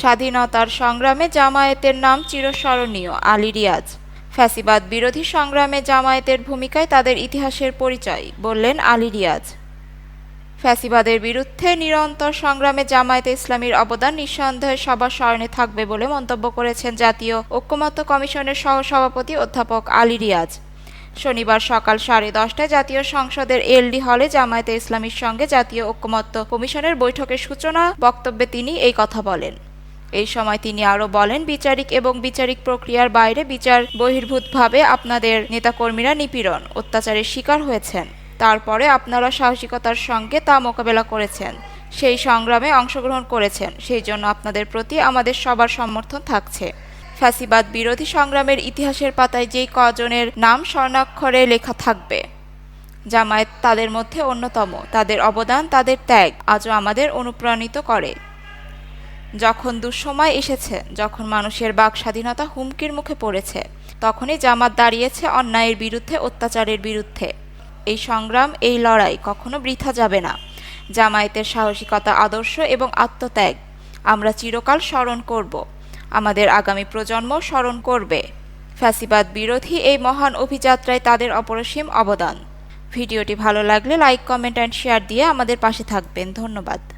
স্বাধীনতার সংগ্রামে জামায়াতের নাম চিরস্মরণীয়। আলী রিয়াজ, ফ্যাসিবাদ বিরোধী সংগ্রামে জামায়াতের ভূমিকায় তাদের ইতিহাসের পরিচয়, বললেন আলী রিয়াজ। ফ্যাসিবাদের বিরুদ্ধে নিরন্তর সংগ্রামে জামায়াতে ইসলামীর অবদান নিঃসন্দেহে সবার স্মরণে থাকবে বলে মন্তব্য করেছেন জাতীয় ঐক্যমত্য কমিশনের সহসভাপতি অধ্যাপক আলী রিয়াজ। শনিবার সকাল সাড়ে দশটায় জাতীয় সংসদের এলডি হলে জামায়াতে ইসলামীর সঙ্গে জাতীয় ঐক্যমত্য কমিশনের বৈঠকের সূচনা, বক্তব্যে তিনি এই কথা বলেন। এই সময় তিনি আরও বলেন, বিচারিক এবং বিচারিক প্রক্রিয়ার বাইরে বিচার বহির্ভূতভাবে আপনাদের নেতাকর্মীরা নিপীড়ন, অত্যাচারের শিকার হয়েছেন। তারপরে আপনারা সাহসিকতার সঙ্গে তা মোকাবেলা করেছেন, সেই সংগ্রামে অংশগ্রহণ করেছেন, সেই জন্য আপনাদের প্রতি আমাদের সবার সমর্থন থাকছে। ফ্যাসিবাদ বিরোধী সংগ্রামের ইতিহাসের পাতায় যেই কজনের নাম স্বর্ণাক্ষরে লেখা থাকবে। জামায়াত তাদের মধ্যে অন্যতম, তাদের অবদান তাদের ত্যাগ, আজও আমাদের অনুপ্রাণিত করে। যখন দুঃসময় এসেছে, যখন মানুষের বাক স্বাধীনতা হুমকির মুখে পড়েছে, তখনই জামাত দাঁড়িয়েছে অন্যায়ের বিরুদ্ধে, অত্যাচারের বিরুদ্ধে। এই সংগ্রাম, এই লড়াই কখনো বৃথা যাবে না। জামায়াতের সাহসিকতা আদর্শ এবং আত্মত্যাগ। আমরা চিরকাল স্মরণ করব। আমাদের আগামী প্রজন্ম স্মরণ করবে। ফ্যাসিবাদ বিরোধী এই মহান অভিযাত্রায় তাদের অপরসীম অবদান। ভিডিওটি ভালো লাগলে লাইক, কমেন্ট অ্যান্ড শেয়ার দিয়ে আমাদের পাশে থাকবেন। ধন্যবাদ।